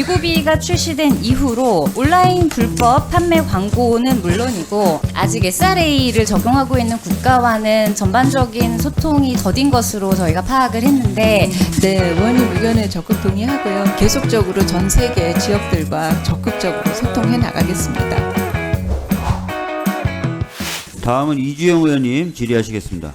위고비가 출시된 이후로 온라인 불법 판매 광고는 물론이고 아직 SRA를 적용하고 있는 국가와는 전반적인 소통이 더딘 것으로 저희가 파악을 했는데 네, 의원님 의견에 적극 동의하고요. 계속적으로 전 세계 지역들과 적극적으로 소통해 나가겠습니다. 다음은 이주영 의원님 질의하시겠습니다.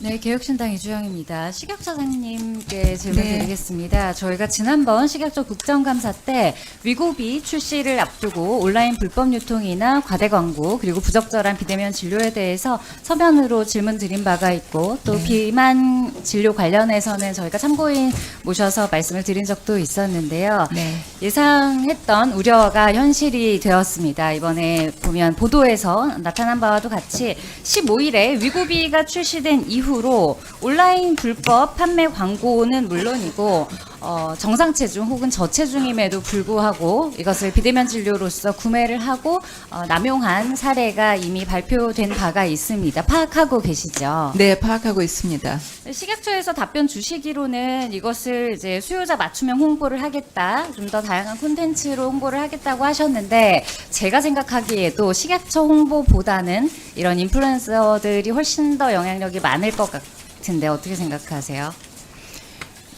네, 개혁신당 이주영입니다. 식약처장님께 질문 네. 드리겠습니다. 저희가 지난번 식약처 국정감사 때 위고비 출시를 앞두고 온라인 불법 유통이나 과대 광고 그리고 부적절한 비대면 진료에 대해서 서면으로 질문 드린 바가 있고 또 비만 진료 관련해서는 저희가 참고인 모셔서 말씀을 드린 적도 있었는데요. 네. 예상했던 우려가 현실이 되었습니다. 이번에 보면 보도에서 나타난 바와도 같이 15일에 위고비가 출시된 이후로 온라인 불법 판매 광고는 물론이고 어, 정상 체중 혹은 저체중임에도 불구하고 이것을 비대면 진료로서 구매를 하고 어, 남용한 사례가 이미 발표된 바가 있습니다. 파악하고 계시죠? 네, 파악하고 있습니다. 식약처에서 답변 주시기로는 이것을 이제 수요자 맞춤형 홍보를 하겠다, 좀 더 다양한 콘텐츠로 홍보를 하겠다고 하셨는데 제가 생각하기에도 식약처 홍보보다는 이런 인플루언서들이 훨씬 더 영향력이 많을 것 같은데 어떻게 생각하세요?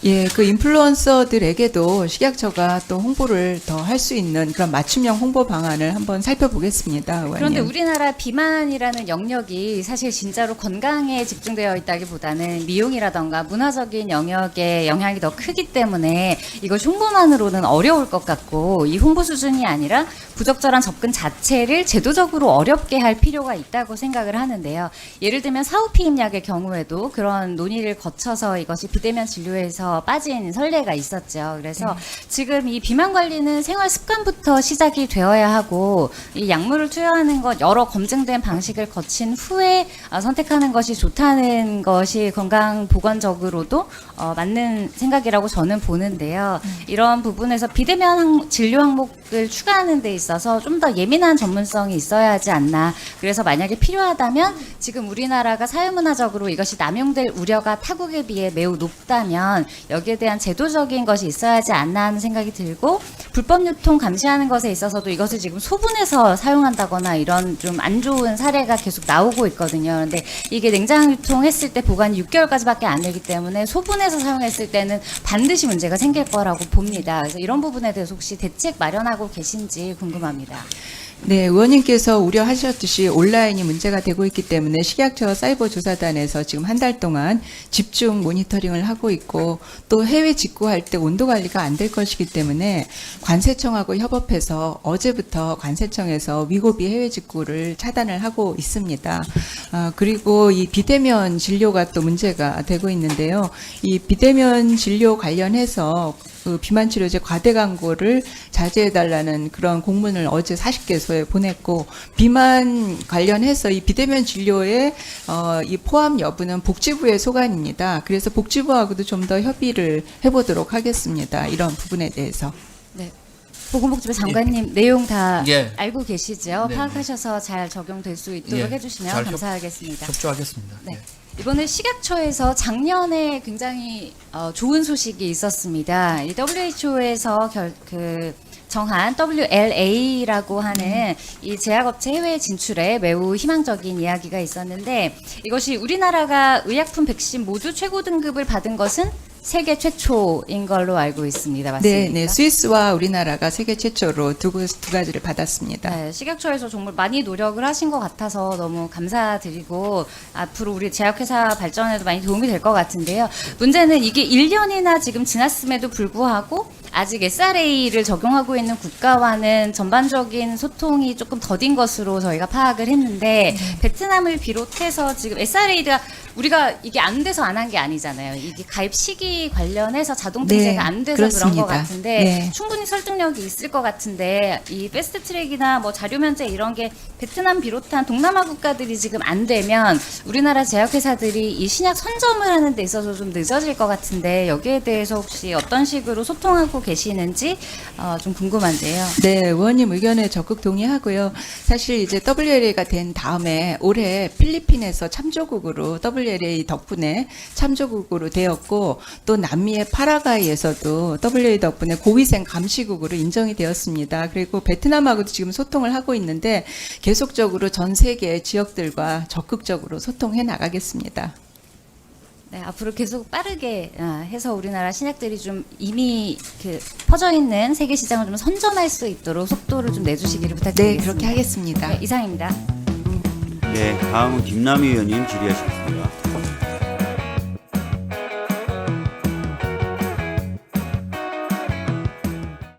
예, 그 인플루언서들에게도 식약처가 또 홍보를 더 할 수 있는 그런 맞춤형 홍보 방안을 한번 살펴보겠습니다. 의원님. 우리나라 비만이라는 영역이 사실 진짜로 건강에 집중되어 있다기보다는 미용이라던가 문화적인 영역에 영향이 더 크기 때문에 이것이 홍보만으로는 어려울 것 같고 이 홍보 수준이 아니라 부적절한 접근 자체를 제도적으로 어렵게 할 필요가 있다고 생각을 하는데요. 예를 들면 사후피임약의 경우에도 그런 논의를 거쳐서 이것이 비대면 진료에서 빠진 선례가 있었죠. 그래서 지금 이 비만 관리는 생활 습관부터 시작이 되어야 하고 이 약물을 투여하는 것 여러 검증된 방식을 거친 후에 어, 선택하는 것이 좋다는 것이 건강 보건적으로도 어, 맞는 생각이라고 저는 보는데요. 이런 부분에서 비대면 항- 진료 항목을 추가하는 데 있어서 좀 더 예민한 전문성이 있어야 하지 않나. 그래서 만약에 필요하다면 지금 우리나라가 사회문화적으로 이것이 남용될 우려가 타국에 비해 매우 높다면 여기에 대한 제도적인 것이 있어야 하지 않나 하는 생각이 들고 불법 유통 감시하는 것에 있어서도 이것을 지금 소분해서 사용한다거나 이런 좀 안 좋은 사례가 계속 나오고 있거든요. 그런데 이게 냉장 유통했을 때 보관이 6개월까지밖에 안 되기 때문에 소분해서 사용했을 때는 반드시 문제가 생길 거라고 봅니다. 그래서 이런 부분에 대해서 혹시 대책 마련하고 계신지 궁금합니다. 네, 의원님께서 우려하셨듯이 온라인이 문제가 되고 있기 때문에 식약처 사이버 조사단에서 지금 한 달 동안 집중 모니터링을 하고 있고 또 해외 직구할 때 온도 관리가 안 될 것이기 때문에 관세청하고 협업해서 어제부터 관세청에서 위고비 해외 직구를 차단을 하고 있습니다. 아, 그리고 이 비대면 진료가 또 문제가 되고 있는데요. 이 비대면 진료 관련해서 그 비만 치료제 과대 광고를 자제해 달라는 그런 공문을 어제 40개소에 보냈고 비만 관련해서 이 비대면 진료에 어, 이 포함 여부는 복지부의 소관입니다. 그래서 복지부하고도 좀 더 협의를 해보도록 하겠습니다. 이런 부분에 대해서. 네. 보건복지부 장관님 내용 다 예. 알고 계시죠? 네, 파악하셔서 잘 적용될 수 있도록 예. 해주시면 잘 협- 감사하겠습니다. 협조하겠습니다. 네. 이번에 식약처에서 작년에 굉장히 어, 좋은 소식이 있었습니다. 이 WHO에서 결, 그 정한 WLA라고 하는 이 제약업체 해외 진출에 매우 희망적인 이야기가 있었는데 이것이 우리나라가 의약품 백신 모두 최고 등급을 받은 것은 세계 최초인 걸로 알고 있습니다. 맞습니까? 네, 네. 스위스와 우리나라가 세계 최초로 두, 구- 두 가지를 받았습니다. 네, 식약처에서 정말 많이 노력을 하신 것 같아서 너무 감사드리고 앞으로 우리 제약회사 발전에도 많이 도움이 될 것 같은데요. 문제는 이게 1년이나 지금 지났음에도 불구하고 아직 SRA를 적용하고 있는 국가와는 전반적인 소통이 조금 더딘 것으로 저희가 파악을 했는데 베트남을 비롯해서 지금 SRA가 우리가 이게 안 돼서 안 한 게 아니잖아요. 이게 가입 시기 관련해서 자동 네, 등재가 안 돼서 그런 것 그렇습니다. 같은데 네. 충분히 설득력이 있을 것 같은데 이 패스트 트랙이나 뭐 자료 면제 이런 게 베트남 비롯한 동남아 국가들이 지금 안 되면 우리나라 제약회사들이 이 신약 선점을 하는 데 있어서 좀 늦어질 것 같은데 여기에 대해서 혹시 어떤 식으로 소통하고 하고 계시는지 어, 좀 궁금한데요. 네, 의원님 의견에 적극 동의하고요. 사실 이제 WLA가 된 다음에 올해 필리핀에서 참조국으로 WLA 덕분에 참조국으로 되었고 또 남미의 파라과이에서도 WLA 덕분에 고위생 감시국으로 인정이 되었습니다. 그리고 베트남하고도 지금 소통을 하고 있는데 계속적으로 전 세계 지역들과 적극적으로 소통해 나가겠습니다. 네, 앞으로 계속 빠르게 아, 해서 우리나라 신약들이 좀 이미 그 퍼져 있는 세계 시장을 좀 선점할 수 있도록 속도를 좀 내주시기를 네, 부탁드리겠습니다. 그렇게 하겠습니다. 네, 이상입니다. 네, 다음은 김남희 의원님 질의하시겠습니다.